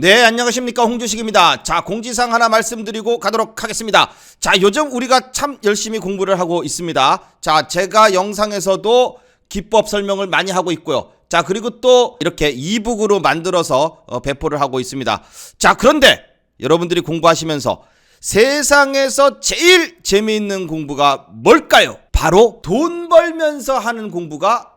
네, 안녕하십니까. 홍주식입니다. 자, 공지사항 하나 말씀드리고 가도록 하겠습니다. 자, 요즘 우리가 참 열심히 공부를 하고 있습니다. 자, 제가 영상에서도 기법 설명을 많이 하고 있고요. 자, 그리고 또 이렇게 이북으로 만들어서 어, 배포를 하고 있습니다. 자, 그런데 여러분들이 공부하시면서 세상에서 제일 재미있는 공부가 뭘까요? 바로 돈 벌면서 하는 공부가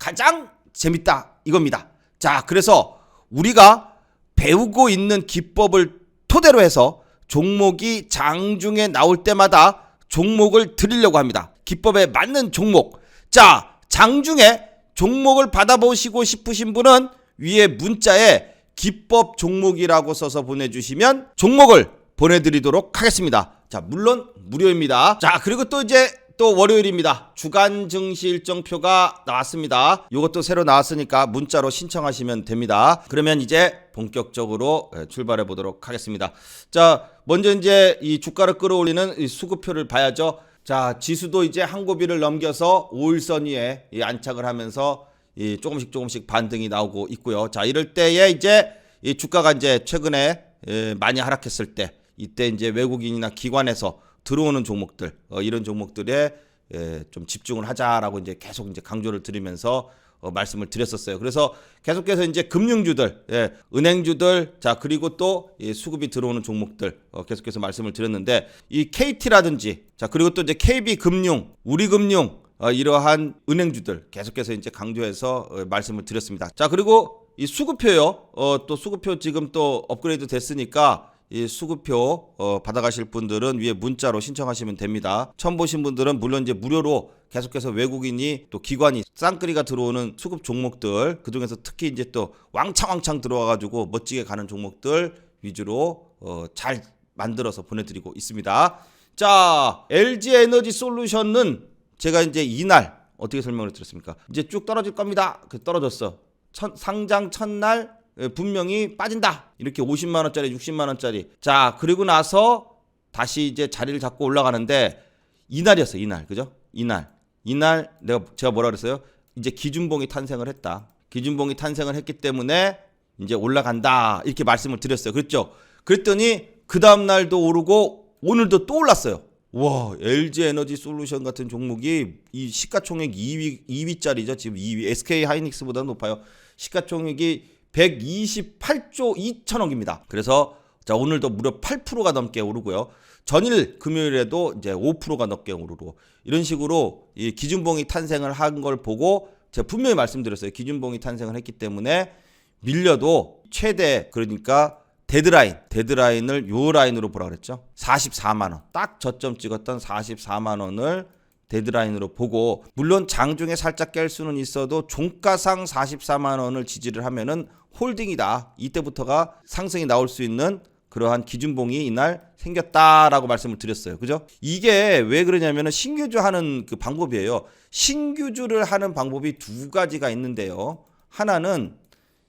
가장 재밌다 이겁니다. 자, 그래서 우리가 배우고 있는 기법을 토대로 해서 종목이 장중에 나올 때마다 종목을 드리려고 합니다. 기법에 맞는 종목. 자, 장중에 종목을 받아보시고 싶으신 분은 위에 문자에 기법 종목이라고 써서 보내주시면 종목을 보내드리도록 하겠습니다. 자, 물론 무료입니다. 자, 그리고 또 이제 또 월요일입니다. 주간 증시 일정표가 나왔습니다. 이것도 새로 나왔으니까 문자로 신청하시면 됩니다. 그러면 이제 본격적으로 예, 출발해 보도록 하겠습니다. 자, 먼저 이제 이 주가를 끌어올리는 이 수급표를 봐야죠. 자, 지수도 이제 한 고비를 넘겨서 5일선 위에 이 안착을 하면서 이 조금씩 조금씩 반등이 나오고 있고요. 자, 이럴 때에 이제 이 주가가 이제 최근에 예, 많이 하락했을 때 이때 이제 외국인이나 기관에서 들어오는 종목들 어, 이런 종목들에 예, 좀 집중을 하자라고 이제 계속 이제 강조를 드리면서 어, 말씀을 드렸었어요. 그래서 계속해서 이제 금융주들, 예, 은행주들, 자 그리고 또이 수급이 들어오는 종목들 어, 계속해서 말씀을 드렸는데 이 KT라든지, 자 그리고 또 이제 KB 금융, 우리금융 어, 이러한 은행주들 계속해서 이제 강조해서 어, 말씀을 드렸습니다. 자 그리고 이 수급표요, 어, 또 수급표 지금 또 업그레이드 됐으니까 이 수급표 어, 받아가실 분들은 위에 문자로 신청하시면 됩니다. 처음 보신 분들은 물론 이제 무료로 계속해서 외국인이 또 기관이 쌍끌이가 들어오는 수급 종목들 그 중에서 특히 이제 또 왕창왕창 들어와가지고 멋지게 가는 종목들 위주로 어, 잘 만들어서 보내드리고 있습니다. 자, LG 에너지 솔루션은 제가 이제 이날 어떻게 설명을 드렸습니까? 이제 쭉 떨어질 겁니다. 그 떨어졌어. 첫, 상장 첫날 예, 분명히 빠진다. 이렇게 50만 원짜리, 60만 원짜리. 자, 그리고 나서 다시 이제 자리를 잡고 올라가는데 이날이었어, 이날. 그죠? 이날. 이날 내가 제가 뭐라 그랬어요? 이제 기준봉이 탄생을 했다. 기준봉이 탄생을 했기 때문에 이제 올라간다. 이렇게 말씀을 드렸어요. 그랬죠? 그랬더니 그 다음 날도 오르고 오늘도 또 올랐어요. 와, LG 에너지 솔루션 같은 종목이 이 시가총액 2위 2위짜리죠. 지금 2위. SK 하이닉스보다 높아요. 시가총액이 128조 2천억입니다. 그래서 자 오늘도 무려 8%가 넘게 오르고요. 전일 금요일에도 이제 5%가 넘게 오르고 이런 식으로 이 기준봉이 탄생을 한 걸 보고 제가 분명히 말씀드렸어요. 기준봉이 탄생을 했기 때문에 밀려도 최대 그러니까 데드라인, 데드라인을 요 라인으로 보라 그랬죠. 44만 원. 딱 저점 찍었던 44만 원을 데드라인으로 보고 물론 장중에 살짝 깰 수는 있어도 종가상 44만 원을 지지를 하면은 홀딩이다. 이때부터가 상승이 나올 수 있는 그러한 기준봉이 이날 생겼다라고 말씀을 드렸어요. 그죠? 이게 왜 그러냐면은 신규주 하는 그 방법이에요. 신규주를 하는 방법이 두 가지가 있는데요. 하나는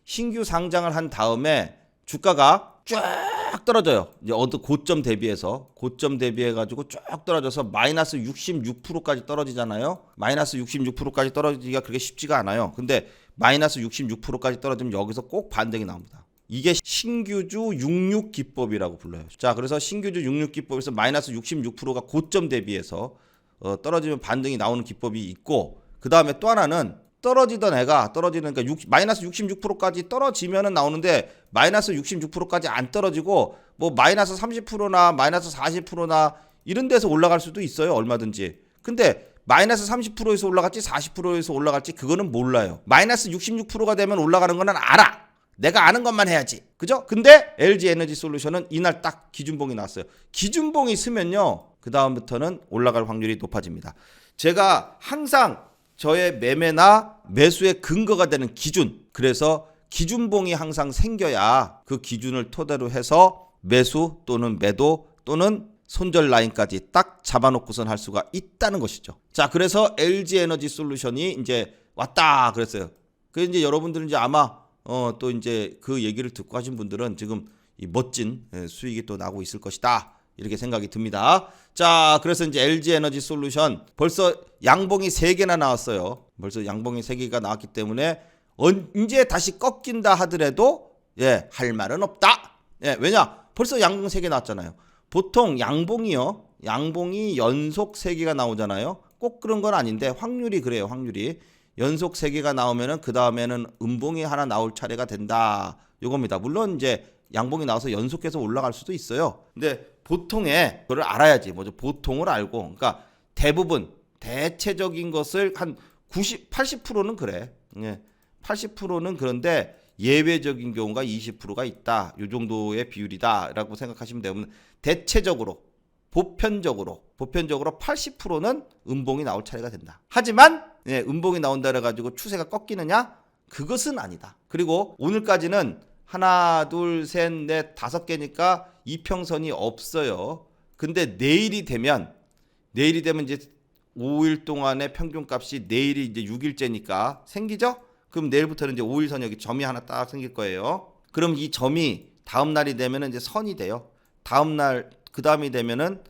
신규 상장을 한 다음에 주가가 쫙 떨어져요. 이제 어떤 고점 대비해서 고점 대비해 가지고 쭉 떨어져서 마이너스 66%까지 떨어지잖아요. 마이너스 66%까지 떨어지기가 그렇게 쉽지가 않아요. 근데 마이너스 66%까지 떨어지면 여기서 꼭 반등이 나옵니다. 이게 신규주 66 기법이라고 불러요. 자, 그래서 신규주 66 기법에서 마이너스 66%가 고점 대비해서 어, 떨어지면 반등이 나오는 기법이 있고 그 다음에 또 하나는 떨어지던 애가 떨어지는 그러니까 6, 마이너스 66%까지 떨어지면은 나오는데 마이너스 66%까지 안 떨어지고 뭐 마이너스 30%나 마이너스 40%나 이런 데서 올라갈 수도 있어요 얼마든지. 근데 마이너스 30%에서 올라갈지 40%에서 올라갈지 그거는 몰라요. 마이너스 66%가 되면 올라가는 거는 알아. 내가 아는 것만 해야지. 그죠? 근데 LG 에너지 솔루션은 이날 딱 기준봉이 나왔어요. 기준봉이 쓰면요 그 다음부터는 올라갈 확률이 높아집니다. 제가 항상 저의 매매나 매수의 근거가 되는 기준. 그래서 기준봉이 항상 생겨야 그 기준을 토대로 해서 매수 또는 매도 또는 손절 라인까지 딱 잡아놓고선 할 수가 있다는 것이죠. 자, 그래서 LG 에너지 솔루션이 이제 왔다 그랬어요. 그 이제 여러분들은 이제 아마 어 또 이제 그 얘기를 듣고 하신 분들은 지금 이 멋진 예, 수익이 또 나고 있을 것이다. 이렇게 생각이 듭니다. 자, 그래서 이제 LG 에너지 솔루션 벌써 양봉이 3개나 나왔어요. 벌써 양봉이 3개가 나왔기 때문에 언제 다시 꺾인다 하더라도 예, 할 말은 없다. 예, 왜냐? 벌써 양봉 3개 나왔잖아요. 보통 양봉이요. 양봉이 연속 3개가 나오잖아요. 꼭 그런 건 아닌데 확률이 그래요. 확률이. 연속 3개가 나오면은 그다음에는 음봉이 하나 나올 차례가 된다. 요겁니다. 물론 이제 양봉이 나와서 연속해서 올라갈 수도 있어요. 근데 보통에 그걸 알아야지. 뭐죠? 보통을 알고. 그러니까 대부분 대체적인 것을 한 90, 80%는 그래. 예. 80%는 그런데 예외적인 경우가 20%가 있다. 요 정도의 비율이다라고 생각하시면 되면 대체적으로 보편적으로 보편적으로 80%는 음봉이 나올 차례가 된다. 하지만 예, 음봉이 나온다 그래 가지고 추세가 꺾이느냐? 그것은 아니다. 그리고 오늘까지는 하나, 둘, 셋, 넷, 다섯 개니까 이평선이 없어요. 근데 내일이 되면 내일이 되면 이제 5일 동안의 평균값이 내일이 이제 6일째니까 생기죠? 그럼 내일부터는 이제 5일선 여기 점이 하나 딱 생길 거예요. 그럼 이 점이 다음 날이 되면은 이제 선이 돼요. 다음 날 그 다음이 되면은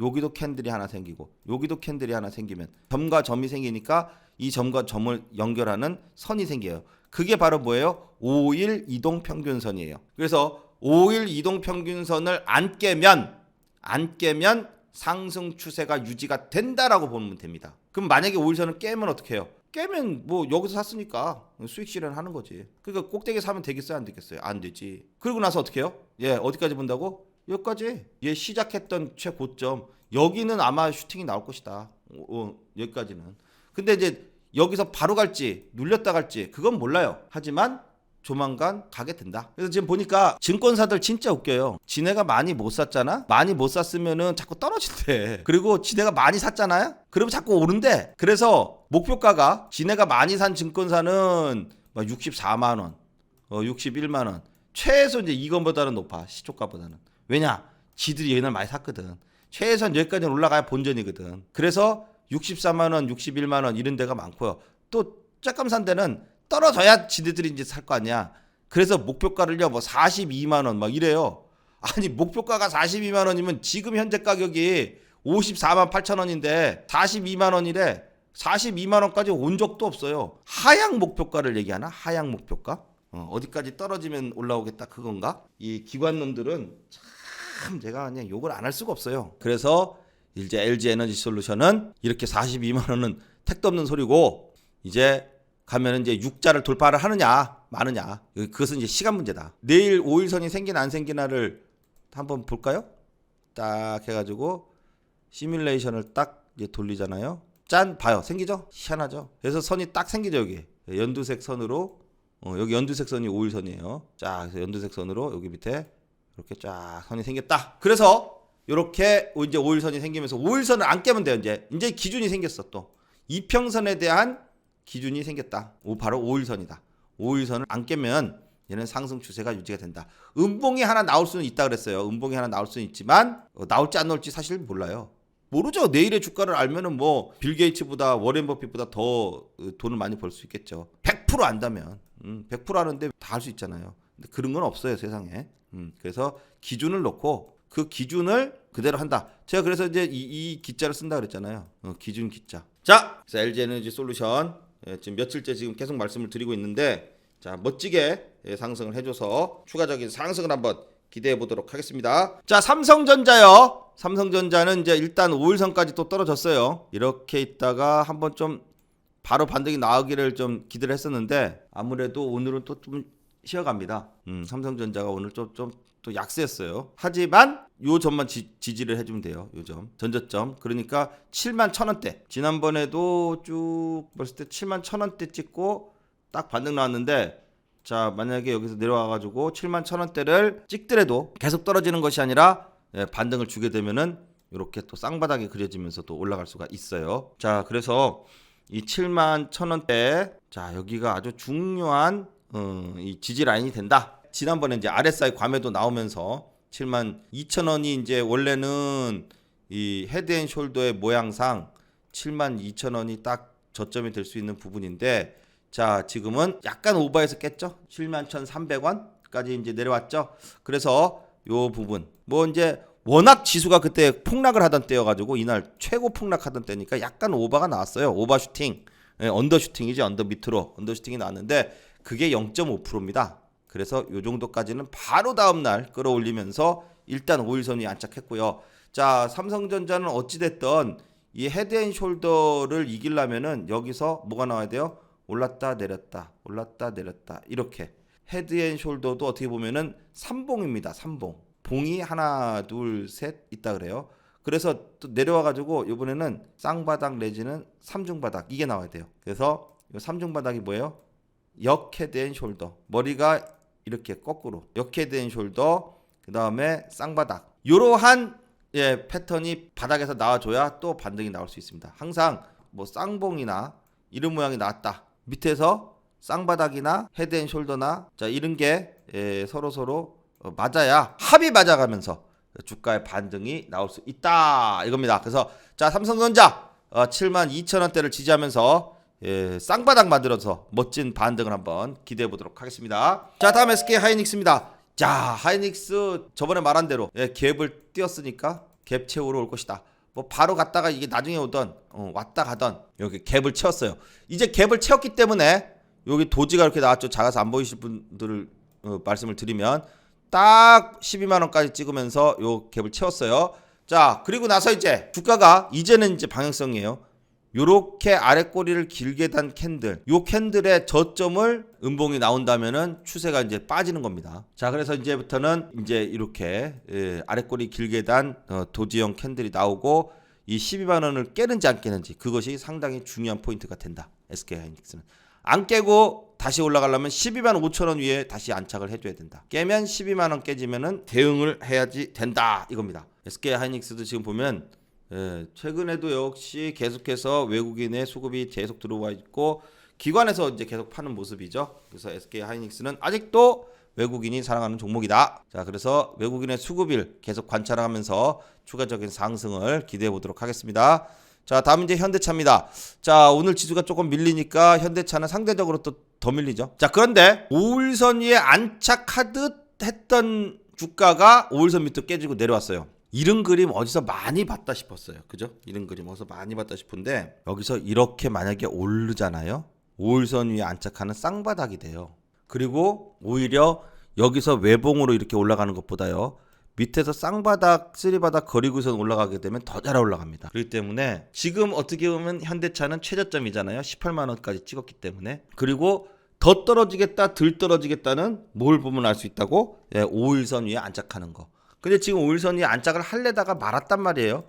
여기도 캔들이 하나 생기고 여기도 캔들이 하나 생기면 점과 점이 생기니까 이 점과 점을 연결하는 선이 생겨요. 그게 바로 뭐예요? 5일 이동 평균선이에요. 그래서 5일 이동 평균선을 안 깨면 안 깨면 상승 추세가 유지가 된다라고 보면 됩니다. 그럼 만약에 5일선을 깨면 어떻게 해요? 깨면 뭐 여기서 샀으니까 수익 실현하는 거지. 그러니까 꼭대기 사면 되겠어요, 안 되겠어요? 안 되지. 그리고 나서 어떻게 해요? 예, 어디까지 본다고? 여기까지. 얘 시작했던 최고점. 여기는 아마 슈팅이 나올 것이다. 어, 어, 여기까지는. 근데 이제 여기서 바로 갈지 눌렸다 갈지 그건 몰라요. 하지만 조만간 가게 된다. 그래서 지금 보니까 증권사들 진짜 웃겨요. 지네가 많이 못 샀잖아? 많이 못 샀으면은 자꾸 떨어진대. 그리고 지네가 많이 샀잖아요? 그러면 자꾸 오른대. 그래서 목표가가 지네가 많이 산 증권사는 막 64만원, 어, 61만원. 최소 이제 이건보다는 높아. 시초가보다는. 왜냐? 지들이 얘네를 많이 샀거든. 최소한 여기까지 올라가야 본전이거든. 그래서 64만 원, 61만 원 이런 데가 많고요. 또 짝감 산 데는 떨어져야 지네들이 이제 살 거 아니야. 그래서 목표가를요, 뭐 42만 원 막 이래요. 아니 목표가가 42만 원이면 지금 현재 가격이 54만 8천 원인데 42만 원이래. 42만 원까지 온 적도 없어요. 하향 목표가를 얘기하나? 하향 목표가? 어, 어디까지 떨어지면 올라오겠다 그건가? 이 기관놈들은 참 제가 그냥 욕을 안 할 수가 없어요. 그래서 이제 LG 에너지 솔루션은 이렇게 42만 원은 택도 없는 소리고 이제 가면 이제 6자를 돌파를 하느냐 마느냐 그것은 이제 시간 문제다. 내일 5일선이 생기나 안 생기나를 한번 볼까요? 딱 해가지고 시뮬레이션을 딱 이제 돌리잖아요. 짠 봐요 생기죠? 희한하죠. 그래서 선이 딱 생기죠 여기 연두색 선으로 어, 여기 연두색 선이 5일선이에요. 자 그래서 연두색 선으로 여기 밑에 이렇게 쫙 선이 생겼다. 그래서 이렇게 이제 5일선이 생기면서 5일선을 안 깨면 돼요 이제 이제 기준이 생겼어 또 이평선에 대한 기준이 생겼다. 오, 바로 5일선이다. 5일선을 안 깨면 얘는 상승 추세가 유지가 된다. 음봉이 하나 나올 수는 있다 그랬어요. 음봉이 하나 나올 수는 있지만 어, 나올지 안 나올지 사실 몰라요. 모르죠. 내일의 주가를 알면은 뭐 빌 게이츠보다 워렌 버핏보다 더 어, 돈을 많이 벌 수 있겠죠. 100% 안다면 음, 100% 아는데 다 할 수 있잖아요. 근데 그런 건 없어요 세상에. 음, 그래서 기준을 놓고 그 기준을 그대로 한다. 제가 그래서 이제 이, 이 기자를 쓴다 그랬잖아요. 어, 기준 기자. 자, 그래서 LG 에너지 솔루션 예, 지금 며칠째 지금 계속 말씀을 드리고 있는데 자 멋지게 예, 상승을 해줘서 추가적인 상승을 한번 기대해 보도록 하겠습니다. 자 삼성전자요. 삼성전자는 이제 일단 5일선까지 또 떨어졌어요. 이렇게 있다가 한번 좀 바로 반등이 나오기를 좀 기대를 했었는데 아무래도 오늘은 또 좀 쉬어갑니다. 음, 삼성전자가 오늘 좀 좀 또 약세였어요. 하지만 요 점만 지, 지를 해주면 돼요. 요 점. 전저점. 그러니까 7만 천 원대. 지난번에도 쭉 봤을 때 7만 천 원대 찍고 딱 반등 나왔는데 자 만약에 여기서 내려와가지고 7만 천 원대를 찍더라도 계속 떨어지는 것이 아니라 예, 반등을 주게 되면은 이렇게 또 쌍바닥이 그려지면서 또 올라갈 수가 있어요. 자 그래서 이 7만 천 원대 자 여기가 아주 중요한 어, 이 지지 라인이 된다. 지난번에 이제 RSI 과매도 나오면서 7만 2천 원이 이제 원래는 이 헤드앤숄더의 모양상 7만 2천 원이 딱 저점이 될 수 있는 부분인데 자 지금은 약간 오버해서 깼죠? 7만 1,300원까지 이제 내려왔죠? 그래서 요 부분. 뭐 이제 워낙 지수가 그때 폭락을 하던 때여가지고 이날 최고 폭락하던 때니까 약간 오버가 나왔어요. 오버 슈팅. 예, 언더 밑으로 언더 슈팅이 나왔는데 그게 0.5%입니다 그래서 요 정도까지는 바로 다음 날 끌어올리면서 일단 5일선 위에 안착했고요. 자, 삼성전자는 어찌 됐던 이 헤드앤숄더를 이기려면은 여기서 뭐가 나와야 돼요? 올랐다 내렸다. 올랐다 내렸다. 이렇게 헤드앤숄더도 어떻게 보면은 삼봉입니다. 삼봉. 봉이 하나, 둘, 셋 있다 그래요. 그래서 또 내려와 가지고 이번에는 쌍바닥 내지는 삼중바닥 이게 나와야 돼요. 그래서 이 삼중바닥이 뭐예요? 역 헤드앤 숄더. 머리가 이렇게 거꾸로 역 헤드앤 숄더 그 다음에 쌍바닥. 이러한 예, 패턴이 바닥에서 나와줘야 또 반등이 나올 수 있습니다. 항상 뭐 쌍봉이나 이런 모양이 나왔다. 밑에서 쌍바닥이나 헤드앤숄더나 자 이런 게 예, 서로 서로 어, 맞아야 합이 맞아가면서 주가의 반등이 나올 수 있다 이겁니다. 그래서 자 삼성전자 어, 7만 2천 원대를 지지하면서 예, 쌍바닥 만들어서 멋진 반등을 한번 기대해 보도록 하겠습니다. 자 다음 SK 하이닉스입니다. 자 하이닉스 저번에 말한 대로 예, 갭을 띄었으니까 갭 채우러 올 것이다. 뭐 바로 갔다가 이게 나중에 오던 어, 왔다 가던 여기 갭을 채웠어요. 이제 갭을 채웠기 때문에 여기 도지가 이렇게 나왔죠. 작아서 안 보이실 분들을 어, 말씀을 드리면 딱 12만 원까지 찍으면서 요 갭을 채웠어요. 자 그리고 나서 이제 주가가 이제는 이제 방향성이에요. 요렇게 아래 꼬리를 길게 단 캔들, 요 캔들의 저점을 음봉이 나온다면은 추세가 이제 빠지는 겁니다. 자, 그래서 이제부터는 이제 이렇게 예, 아래 꼬리 길게 단 어, 도지형 캔들이 나오고 이 12만 원을 깨는지 안 깨는지 그것이 상당히 중요한 포인트가 된다. SK 하이닉스는 안 깨고 다시 올라가려면 12만 5천 원 위에 다시 안착을 해줘야 된다. 깨면 12만 원 깨지면은 대응을 해야지 된다 이겁니다. SK 하이닉스도 지금 보면 예, 최근에도 역시 계속해서 외국인의 수급이 계속 들어와 있고 기관에서 이제 계속 파는 모습이죠. 그래서 SK 하이닉스는 아직도 외국인이 사랑하는 종목이다. 자, 그래서 외국인의 수급을 계속 관찰하면서 추가적인 상승을 기대해 보도록 하겠습니다. 자, 다음 이제 현대차입니다. 자, 오늘 지수가 조금 밀리니까 현대차는 상대적으로 또 더 밀리죠. 자, 그런데 5일선 위에 안착하듯 했던 주가가 5일선 밑으로 깨지고 내려왔어요. 이런 그림 어디서 많이 봤다 싶었어요. 그죠? 이런 그림 어디서 많이 봤다 싶은데 여기서 이렇게 만약에 오르잖아요. 5일선 위에 안착하는 쌍바닥이 돼요. 그리고 오히려 여기서 외봉으로 이렇게 올라가는 것보다요. 밑에서 쌍바닥, 쓰리바닥 거리고선 올라가게 되면 더 잘 올라갑니다. 그렇기 때문에 지금 어떻게 보면 현대차는 최저점이잖아요. 18만 원까지 찍었기 때문에. 그리고 더 떨어지겠다, 덜 떨어지겠다는 뭘 보면 알 수 있다고? 예, 5일선 위에 안착하는 거. 근데 지금 5일선 위에 안착을 할래다가 말았단 말이에요.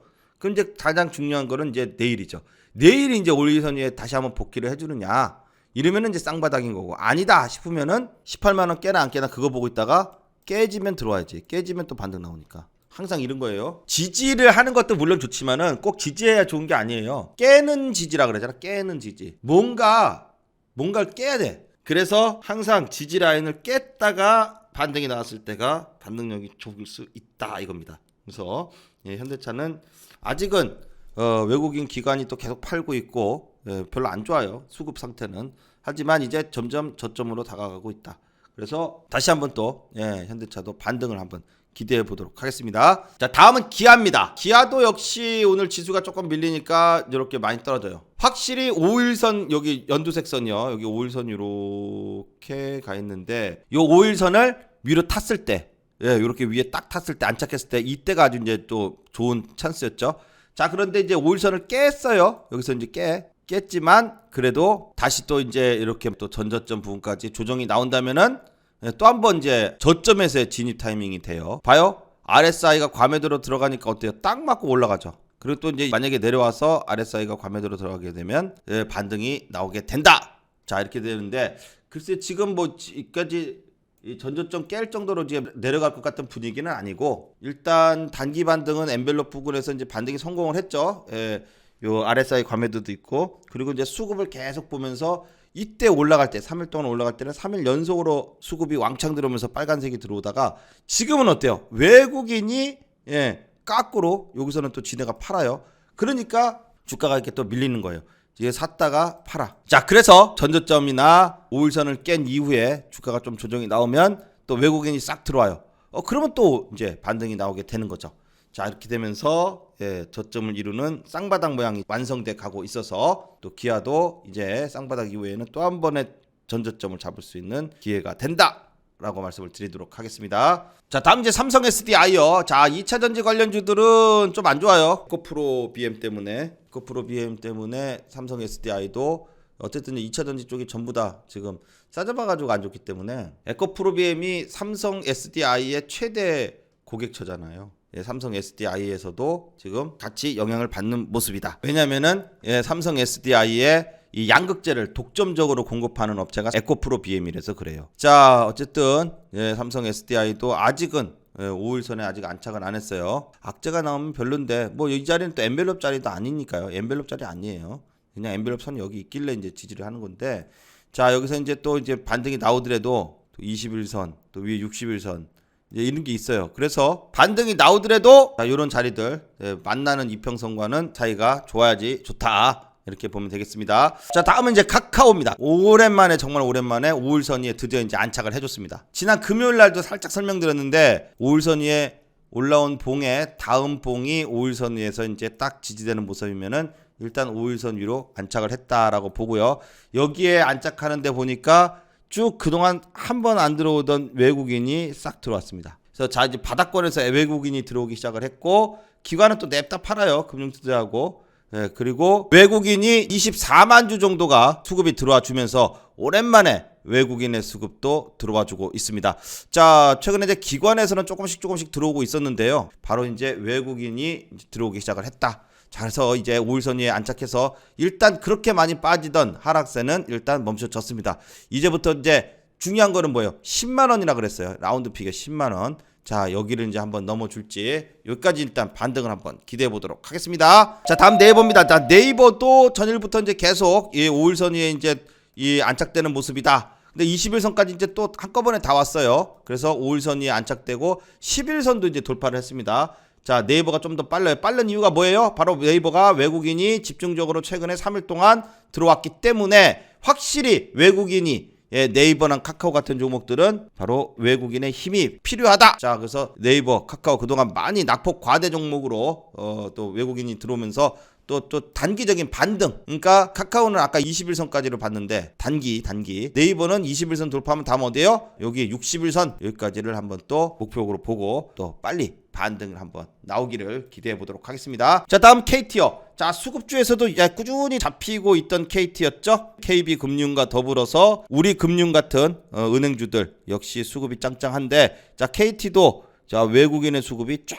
이제 가장 중요한 거는 이제 내일이죠. 내일이 이제 5일선 위에 다시 한번 복귀를 해주느냐. 이러면은 이제 쌍바닥인 거고 아니다 싶으면은 18만 원 깨나 안 깨나 그거 보고 있다가 깨지면 들어와야지. 깨지면 또 반등 나오니까. 항상 이런 거예요. 지지를 하는 것도 물론 좋지만은 꼭 지지해야 좋은 게 아니에요. 깨는 지지라 그러잖아. 깨는 지지. 뭔가 뭔가를 깨야 돼. 그래서 항상 지지 라인을 깼다가 반등이 나왔을 때가 반등력이 좋을 수 있다 이겁니다. 그래서 예, 현대차는 아직은 어, 외국인 기관이 또 계속 팔고 있고 예, 별로 안 좋아요. 수급 상태는. 하지만 이제 점점 저점으로 다가가고 있다. 그래서 다시 한번 또 예, 현대차도 반등을 한번 기대해 보도록 하겠습니다. 자, 다음은 기아입니다. 기아도 역시 오늘 지수가 조금 밀리니까 이렇게 많이 떨어져요. 확실히 5일선 여기 연두색 선이요. 여기 5일선 이렇게 가 있는데 요 5일선을 위로 탔을 때 예, 이렇게 위에 딱 탔을 때 안착했을 때 이때가 아주 이제 또 좋은 찬스였죠. 자, 그런데 이제 5일선을 깼어요. 여기서 이제 깨 깼지만 그래도 다시 또 이제 이렇게 또 전저점 부분까지 조정이 나온다면은 예, 또한 번 이제 저점에서의 진입 타이밍이 돼요. 봐요. RSI가 과매도로 들어가니까 어때요? 딱 맞고 올라가죠. 그리고 또 이제 만약에 내려와서 RSI가 과매도로 들어가게 되면 예, 반등이 나오게 된다. 자 이렇게 되는데 글쎄 지금 뭐 지금까지 이 전저점 깰 정도로 지금 내려갈 것 같은 분위기는 아니고 일단 단기 반등은 엔벨롭 부근에서 이제 반등이 성공을 했죠. 예, 요 RSI 과매도도 있고 그리고 이제 수급을 계속 보면서 이때 올라갈 때 3일 동안 올라갈 때는 3일 연속으로 수급이 왕창 들어오면서 빨간색이 들어오다가 지금은 어때요? 외국인이 예, 까꾸로 여기서는 또 지네가 팔아요. 그러니까 주가가 이렇게 또 밀리는 거예요. 이게 샀다가 팔아. 자, 그래서 전저점이나 5일선을 깬 이후에 주가가 좀 조정이 나오면 또 외국인이 싹 들어와요. 어, 그러면 또 이제 반등이 나오게 되는 거죠. 자, 이렇게 되면서 예, 저점을 이루는 쌍바닥 모양이 완성돼 가고 있어서 또 기아도 이제 쌍바닥 이후에는 또 한 번의 전저점을 잡을 수 있는 기회가 된다. 라고 말씀을 드리도록 하겠습니다. 자, 다음 이제 삼성 SDI요. 자, 2차 전지 관련주들은 좀 안 좋아요. 코프로 BM 때문에. 코프로 BM 때문에 삼성 SDI도 어쨌든 2차 전지 쪽이 전부 다 지금 싸잡아가지고 안 좋기 때문에 에코프로 BM이 삼성 SDI의 최대 고객처잖아요. 예, 삼성 SDI에서도 지금 같이 영향을 받는 모습이다. 왜냐면은 예, 삼성 SDI의 이 양극재를 독점적으로 공급하는 업체가 에코프로 BM이라서 그래요. 자, 어쨌든 예, 삼성 SDI도 아직은 예, 5일선에 아직 안착은 안 했어요. 악재가 나오면 별론데 뭐 이 자리는 또 엔벨롭 자리도 아니니까요. 엔벨롭 자리 아니에요. 그냥 엔벨롭 선이 여기 있길래 이제 지지를 하는 건데 자 여기서 이제 또 이제 반등이 나오더라도 또 21선 또 위에 61선 이제 이런 게 있어요. 그래서 반등이 나오더라도 자, 이런 자리들 예, 만나는 이평선과는 차이가 좋아야지 좋다. 이렇게 보면 되겠습니다. 자, 다음은 이제 카카오입니다. 오랜만에 정말 오랜만에 5일선위에 드디어 이제 안착을 해줬습니다. 지난 금요일 날도 살짝 설명드렸는데 5일선위에 올라온 봉의 다음 봉이 5일선 위에서 이제 딱 지지되는 모습이면은 일단 5일선 위로 안착을 했다라고 보고요. 여기에 안착하는데 보니까 쭉 그동안 한 번 안 들어오던 외국인이 싹 들어왔습니다. 그래서 자 이제 바닥권에서 외국인이 들어오기 시작을 했고 기관은 또 냅다 팔아요. 금융투자하고 예, 그리고 외국인이 24만 주 정도가 수급이 들어와 주면서 오랜만에 외국인의 수급도 들어와 주고 있습니다. 자, 최근에 이제 기관에서는 조금씩 조금씩 들어오고 있었는데요. 바로 이제 외국인이 이제 들어오기 시작을 했다. 자, 그래서 이제 5일선 위에 안착해서 일단 그렇게 많이 빠지던 하락세는 일단 멈춰졌습니다. 이제부터 이제 중요한 거는 뭐예요? 10만 원이라 그랬어요. 라운드 픽에 10만 원. 자, 여기를 이제 한번 넘어줄지 여기까지 일단 반등을 한번 기대해 보도록 하겠습니다. 자, 다음 네이버입니다. 자, 네이버도 전일부터 이제 계속 이 5일선 위에 이제 이 안착되는 모습이다. 근데 21선까지 이제 또 한꺼번에 다 왔어요. 그래서 5일선이 안착되고 11선도 이제 돌파를 했습니다. 자, 네이버가 좀 더 빨라요. 빠른 이유가 뭐예요? 바로 네이버가 외국인이 집중적으로 최근에 3일 동안 들어왔기 때문에 확실히 외국인이 예, 네이버랑 카카오 같은 종목들은 바로 외국인의 힘이 필요하다. 자, 그래서 네이버, 카카오 그동안 많이 낙폭 과대 종목으로 어, 또 외국인이 들어오면서 또, 또 단기적인 반등. 그러니까 카카오는 아까 21선까지로 봤는데 단기, 단기. 네이버는 21선 돌파하면 다음 어디에요? 여기 61선 여기까지를 한번 또 목표로 보고 또 빨리 반등을 한번 나오기를 기대해 보도록 하겠습니다. 자, 다음 KT요. 자, 수급주에서도 야, 꾸준히 잡히고 있던 KT였죠. KB금융과 더불어서 우리 금융 같은 어, 은행주들 역시 수급이 짱짱한데 자, KT도 자, 외국인의 수급이 쫙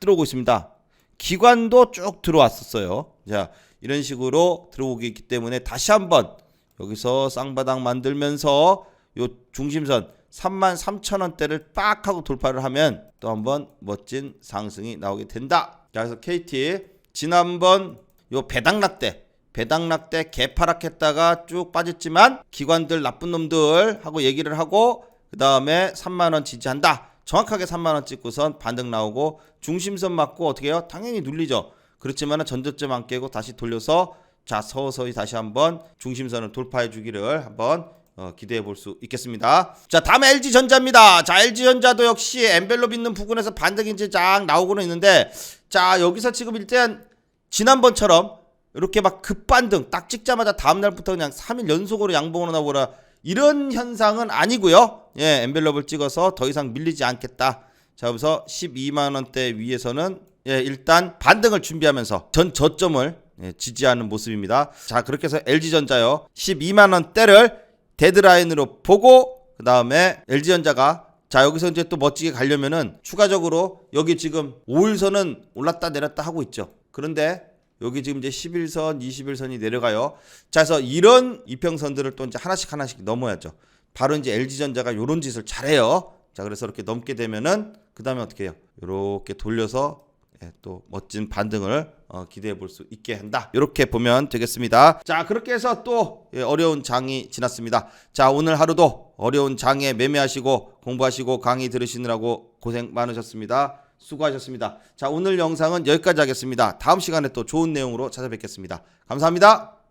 들어오고 있습니다. 기관도 쭉 들어왔었어요. 자, 이런 식으로 들어오기 때문에 다시 한번 여기서 쌍바닥 만들면서 요 중심선 3만 3천 원대를 빡 하고 돌파를 하면 또 한번 멋진 상승이 나오게 된다. 자, 그래서 KT 지난번 요 배당락 때 배당락 때 개파락했다가 쭉 빠졌지만 기관들 나쁜 놈들 하고 얘기를 하고 그 다음에 3만 원 지지한다. 정확하게 3만 원 찍고선 반등 나오고 중심선 맞고 어떻게 해요? 당연히 눌리죠. 그렇지만 전저점 안 깨고 다시 돌려서 자 서서히 다시 한번 중심선을 돌파해 주기를 한번 어, 기대해 볼 수 있겠습니다. 자 다음 LG 전자입니다. 자 LG 전자도 역시 엔벨롭 있는 부분에서 반등이 이제 쫙 나오고는 있는데 자 여기서 지금 일단 지난번처럼 이렇게 막 급반등 딱 찍자마자 다음 날부터 그냥 3일 연속으로 양봉으로 나오라 이런 현상은 아니고요. 예, 엔벨롭을 찍어서 더 이상 밀리지 않겠다. 자, 그래서 12만 원대 위에서는 예, 일단 반등을 준비하면서 전 저점을 예, 지지하는 모습입니다. 자, 그렇게 해서 LG전자요. 12만 원대를 데드라인으로 보고 그 다음에 LG전자가 자, 여기서 이제 또 멋지게 가려면은 추가적으로 여기 지금 5일선은 올랐다 내렸다 하고 있죠. 그런데 여기 지금 이제 11선, 21선이 내려가요. 자, 그래서 이런 이평선들을 또 이제 하나씩 하나씩 넘어야죠. 바로 이제 LG전자가 요런 짓을 잘해요. 자, 그래서 이렇게 넘게 되면은 그 다음에 어떻게 해요? 이렇게 돌려서 예, 또 멋진 반등을 어, 기대해 볼 수 있게 한다. 이렇게 보면 되겠습니다. 자, 그렇게 해서 또 예, 어려운 장이 지났습니다. 자, 오늘 하루도 어려운 장에 매매하시고 공부하시고 강의 들으시느라고 고생 많으셨습니다. 수고하셨습니다. 자, 오늘 영상은 여기까지 하겠습니다. 다음 시간에 또 좋은 내용으로 찾아뵙겠습니다. 감사합니다.